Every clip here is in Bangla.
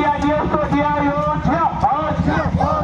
yeah yeah yeah yeah yeah yeah yeah cheer.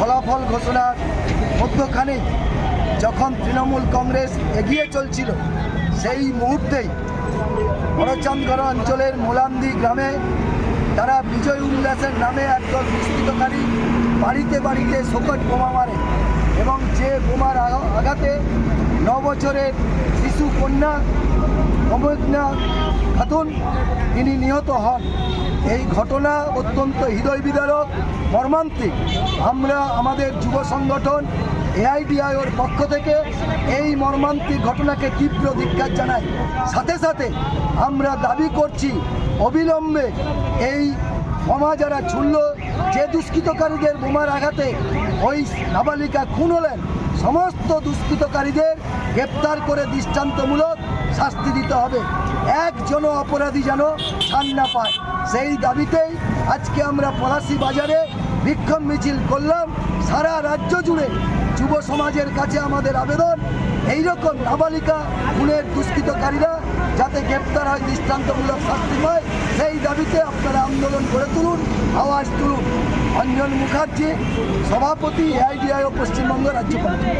ফলাফল ঘোষণার মধ্যখানে যখন তৃণমূল কংগ্রেস এগিয়ে চলছিল, সেই মুহূর্তেই বড়চান্দগড় অঞ্চলের মোলান্দি গ্রামে তারা বিজয় উল্লাসের নামে একদল দুষ্কৃতকারী বাড়িতে বাড়িতে শোকট বোমা মারে এবং যে বোমার আঘাতে ন বছরের শিশু কন্যা অবজ্ঞা খাতুন, তিনি নিহত হন। এই ঘটনা অত্যন্ত হৃদয় বিদারক মর্মান্তিক। আমরা আমাদের যুব সংগঠন এআইডিআইওর পক্ষ থেকে এই মর্মান্তিক ঘটনাকে তীব্র ধিক্ষার জানাই। সাথে সাথে আমরা দাবি করছি, অবিলম্বে এই বোমা যারা ছুড়ল, যে দুষ্কৃতকারীদের বোমার আঘাতে ওই নাবালিকা খুন হলেন, সমস্ত দুষ্কৃতকারীদের গ্রেপ্তার করে দৃষ্টান্তমূলক শাস্তি দিতে হবে। একজন অপরাধী যেন ছাড় না পায়। সেই দাবিতেই আজকে আমরা পলাশি বাজারে বিক্ষোভ মিছিল করলাম। সারা রাজ্য জুড়ে যুব সমাজের কাছে আমাদের আবেদন, এইরকম নাবালিকা খুনের দুষ্কৃতকারীরা যাতে গ্রেপ্তার হয়, দৃষ্টান্তমূলক শাস্তি পায়, সেই দাবিতে আপনারা আন্দোলন করে তুলুন, আওয়াজ তুলুন। অঞ্জন মুখার্জি, সভাপতি এআইডিআই ও পশ্চিমবঙ্গ রাজ্য কমিটি।